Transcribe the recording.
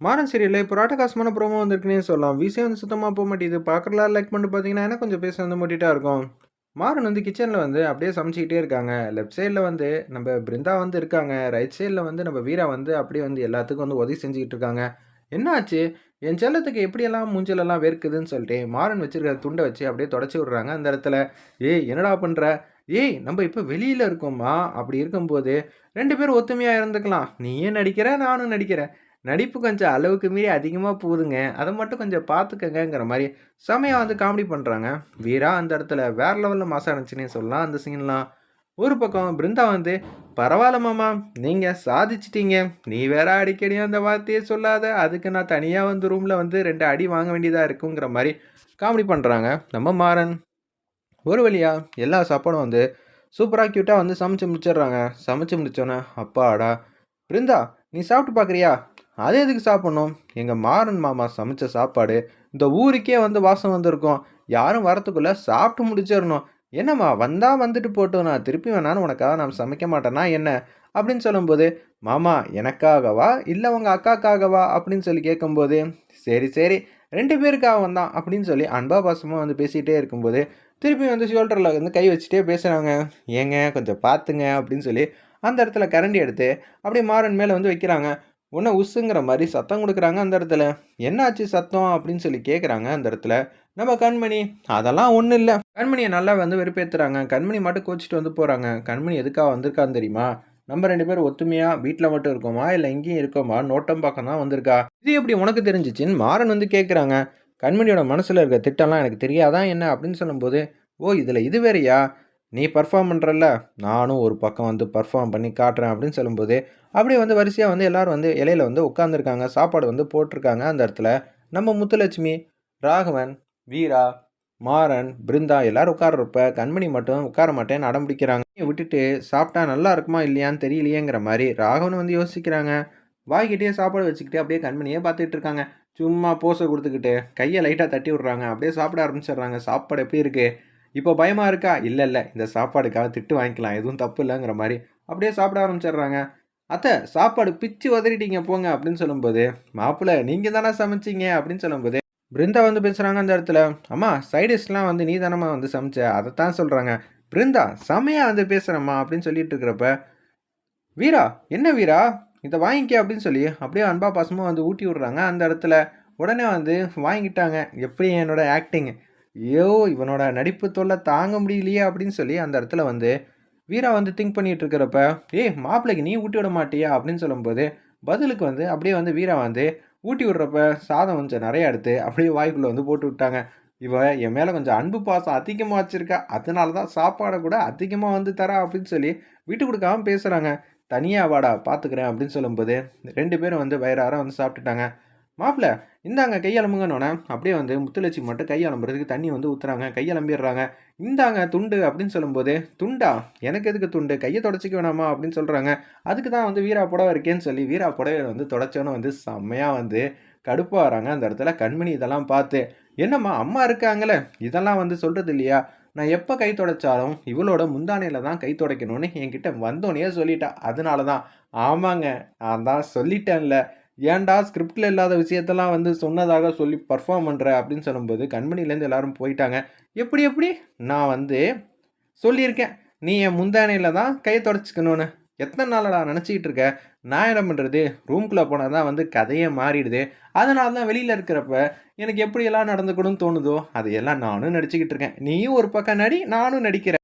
மாறன் சீரியலில் இப்போ ராட்டகாசமான ப்ரோமோ வந்திருக்குன்னே சொல்லலாம். விஷயம் வந்து சுத்தமாக போக மாட்டேது பார்க்குறலாம் லைக் பண்ணிட்டு பார்த்தீங்கன்னா என்ன கொஞ்சம் பேச வந்து மூட்டிட்டா இருக்கும். மாறன் வந்து கிச்சனில் வந்து அப்படியே சமைச்சிக்கிட்டே இருக்காங்க. லெஃப்ட் சைடில் வந்து நம்ம பிருந்தா வந்து இருக்காங்க. ரைட் சைடில் வந்து நம்ம வீரா வந்து அப்படியே வந்து எல்லாத்துக்கும் வந்து உதவி செஞ்சுக்கிட்டு இருக்காங்க. என்னாச்சு? என் செல்லத்துக்கு எப்படியெல்லாம் மூஞ்சலெல்லாம் வேர்க்குதுன்னு சொல்லிட்டு மாறன் வச்சிருக்கிற துண்டை வச்சு அப்படியே தொடச்சி விட்றாங்க அந்த இடத்துல. ஏய் என்னடா பண்ணுற ஏய் நம்ம இப்போ வெளியில் இருக்கோமா அப்படி இருக்கும்போது ரெண்டு பேரும் ஒத்துமையாக இருந்துக்கலாம். நீயும் நடிக்கிற நானும் நடிக்கிறேன். நடிப்பு கொஞ்சம் அளவுக்கு மீறி அதிகமாக போகுதுங்க அதை மட்டும் கொஞ்சம் பார்த்துக்கங்கிற மாதிரி செமையாக வந்து காமெடி பண்ணுறாங்க வீரா அந்த இடத்துல வேற லெவலில் மாசம் இருந்துச்சுன்னே சொல்லலாம். அந்த சீன்லாம் ஒரு பக்கம் பிருந்தா வந்து பரவாயில்ல மாமா நீங்கள் சாதிச்சிட்டீங்க. நீ வேற அடிக்கடி அந்த வார்த்தையே சொல்லாத. அதுக்கு நான் தனியாக வந்து ரூமில் வந்து ரெண்டு அடி வாங்க வேண்டியதாக இருக்குங்கிற மாதிரி காமெடி பண்ணுறாங்க நம்ம மாறன். ஒரு வழியா எல்லா சாப்பாடும் வந்து சூப்பராக க்யூட்டாக வந்து சமைச்சு முடிச்சிடுறாங்க. சமைச்சு முடிச்சோன்னே அப்பாடா பிருந்தா நீ சாப்பிட்டு பார்க்குறியா அது எதுக்கு சாப்பிட்ணும்? எங்கள் மாறன் மாமா சமைச்ச சாப்பாடு இந்த ஊருக்கே வந்து வாசம் வந்திருக்கும். யாரும் வரத்துக்குள்ளே சாப்பிட்டு முடிச்சிடணும். என்னம்மா வந்தால் வந்துட்டு போட்டோம். நான் திருப்பி வேணாலும் உனக்காக நான் சமைக்க மாட்டேன்னா என்ன? அப்படின்னு சொல்லும்போது மாமா எனக்காகவா? இல்லை உங்கள் அக்காக்காகவா? அப்படின்னு சொல்லி கேட்கும்போது சரி சரி ரெண்டு பேருக்காக வந்தான் அப்படின்னு சொல்லி அன்பா பாசமாக வந்து பேசிகிட்டே இருக்கும்போது திருப்பி வந்து ஷோல்டரில் வந்து கை வச்சுட்டே பேசுகிறாங்க ஏங்க கொஞ்சம் பார்த்துங்க அப்படின்னு சொல்லி அந்த இடத்துல கரண்டி எடுத்து அப்படியே மாறன் மேலே வந்து வைக்கிறாங்க. உன்னை உசுங்கிற மாதிரி சத்தம் கொடுக்குறாங்க அந்த இடத்துல. என்னாச்சு சத்தம்? அப்படின்னு சொல்லி கேட்குறாங்க அந்த இடத்துல. நம்ம கண்மணி அதெல்லாம் ஒன்றும் இல்லை. கண்மணியை நல்லா வந்து வெறுப்பேற்றுறாங்க கண்மணி மட்டும் கோச்சிட்டு வந்து போகிறாங்க கண்மணி எதுக்காக வந்திருக்கான்னு தெரியுமா? நம்ம ரெண்டு பேரும் ஒத்துமையாக வீட்டில் மட்டும் இருக்கோமா? இல்லை எங்கேயும் இருக்கோமா? நோட்டம் பக்கம் தான் வந்திருக்கா? இது எப்படி உனக்கு தெரிஞ்சிச்சின்னு மாறன் வந்து கேட்குறாங்க கண்மணியோட மனசில் இருக்க திட்டம்லாம் எனக்கு தெரியாதான் என்ன அப்படின்னு சொல்லும்போது ஓ இதில் இது வேறையா? நீ பர்ஃபார்ம் பண்ணுறல்ல நானும் ஒரு பக்கம் வந்து பர்ஃபார்ம் பண்ணி காட்டுறேன் அப்படின்னு சொல்லும்போது அப்படியே வந்து வரிசையாக வந்து எல்லோரும் வந்து இலையில வந்து உட்காந்துருக்காங்க சாப்பாடு வந்து போட்டிருக்காங்க அந்த இடத்துல. நம்ம முத்துலட்சுமி ராகவன் வீரா மாறன் பிருந்தா எல்லோரும் உட்கார்றப்ப கண்மணி மட்டும் உட்கார மாட்டேன்னு அடம் பிடிக்கிறாங்க. விட்டுட்டு சாப்பிட்டா நல்லா இருக்குமா இல்லையான்னு தெரியலையேங்கிற மாதிரி ராகவன் வந்து யோசிக்கிறாங்க. வாய்கிட்டே சாப்பாடு வச்சுக்கிட்டு அப்படியே கண்மணியே பார்த்துட்டு இருக்காங்க. சும்மா போஸை கொடுத்துக்கிட்டு கையை லைட்டாக தட்டி விட்றாங்க. அப்படியே சாப்பிட ஆரம்பிச்சிடுறாங்க. சாப்பாடு எப்படி இருக்குது இப்போ பயமாக இருக்கா? இல்லை இல்லை. இந்த சாப்பாடுக்காக திட்டு வாங்கிக்கலாம். எதுவும் தப்பு இல்லைங்கிற மாதிரி அப்படியே சாப்பிட ஆரம்பிச்சிடுறாங்க. அத்தை சாப்பாடு பிச்சு உதறிட்டீங்க போங்க அப்படின்னு சொல்லும்போது மாப்பிள்ளை நீங்கள் தானே சமைச்சிங்க? அப்படின்னு சொல்லும்போது பிருந்தா வந்து பேசுகிறாங்க அந்த இடத்துல. அம்மா சைடிஷ்லாம் வந்து நீ தானம்மா வந்து சமைச்ச? அதை தான் சொல்கிறாங்க பிருந்தா செமையாக வந்து பேசுகிறம்மா அப்படின்னு சொல்லிட்டு இருக்கிறப்ப வீரா என்ன வீரா? இதை வாங்கிக்க அப்படின்னு சொல்லி அப்படியே அன்பா பாசமாக வந்து ஊட்டி விட்றாங்க. அந்த இடத்துல உடனே வந்து வாங்கிட்டாங்க. எப்படி என்னோட ஆக்டிங் ஐயோ இவனோட நடிப்பு தொல்லை தாங்க முடியலையே அப்படின்னு சொல்லி அந்த இடத்துல வந்து வீரா வந்து திங்க் பண்ணிட்டு இருக்கிறப்ப ஏய் மாப்பிள்ளைக்கு நீ ஊட்டி விட மாட்டியா? அப்படின்னு சொல்லும்போது பதிலுக்கு வந்து அப்படியே வந்து வீரா வந்து ஊட்டி விடுறப்ப சாதம் கொஞ்சம் நிறையா எடுத்து அப்படியே வாய்க்குள்ளே வந்து போட்டு விட்டாங்க. இவ என் மேலே கொஞ்சம் அன்பு பாசம் அதிகமாக வச்சுருக்கா. அதனால தான் சாப்பாடை கூட அதிகமாக வந்து தரா அப்படின்னு சொல்லி விட்டு கொடுக்காம பேசுகிறாங்க தனியாக வாடா பார்த்துக்கிறேன் அப்படின்னு சொல்லும்போது ரெண்டு பேரும் வந்து வயிறார வந்து சாப்பிட்டுட்டாங்க. மாப்பிள்ள இந்தாங்க கையலம்புங்கன்னொன்னே அப்படியே வந்து முத்துலட்சுமி மட்டும் கையலம்புறதுக்கு தண்ணி வந்து ஊற்றுறாங்க கையலம்பிடுறாங்க இந்தாங்க துண்டு அப்படின்னு சொல்லும்போது துண்டா? எனக்கு எதுக்கு துண்டு? கையை தொடச்சிக்க வேணாமா? அப்படின்னு சொல்கிறாங்க அதுக்கு தான் வந்து வீரா புடவை இருக்கேன்னு சொல்லி வீரா புடவை வந்து தொடச்சோன்னு வந்து செம்மையாக வந்து கடுப்பாக வராங்க. அந்த இடத்துல கண்மணி இதெல்லாம் பார்த்து என்னம்மா அம்மா இருக்காங்களே? இதெல்லாம் வந்து சொல்கிறது இல்லையா? நான் எப்போ கை தொடச்சாலும் இவளோட முந்தானையில் தான் கை துடைக்கணும்னு என்கிட்ட வந்தோன்னே சொல்லிட்டா. அதனால தான் ஆமாங்க நான் தான் சொல்லிட்டேன்ல. ஏன்டா ஸ்கிரிப்டில் இல்லாத விஷயத்தெல்லாம் வந்து சொன்னதாக சொல்லி பர்ஃபார்ம் பண்ணுற அப்படின்னு சொல்லும்போது கண்மணிலேருந்து எல்லாரும் போயிட்டாங்க. எப்படி எப்படி? நான் வந்து சொல்லியிருக்கேன். நீ என் முந்தானையில் தான் கையை தொடச்சிக்கணும்னு. எத்தனை நாளடா நினச்சிக்கிட்டு இருக்க? நான் என்ன பண்ணுறது ரூம்குள்ளே போனால் தான் வந்து கதையே மாறிடுது. அதனால தான் வெளியில் இருக்கிறப்ப எனக்கு எப்படியெல்லாம் நடந்துக்கணும்னு தோணுதோ அதையெல்லாம் நானும் நடிச்சுக்கிட்டு இருக்கேன். நீயும் ஒரு பக்கம் நடி நானும் நடிக்கிறேன்.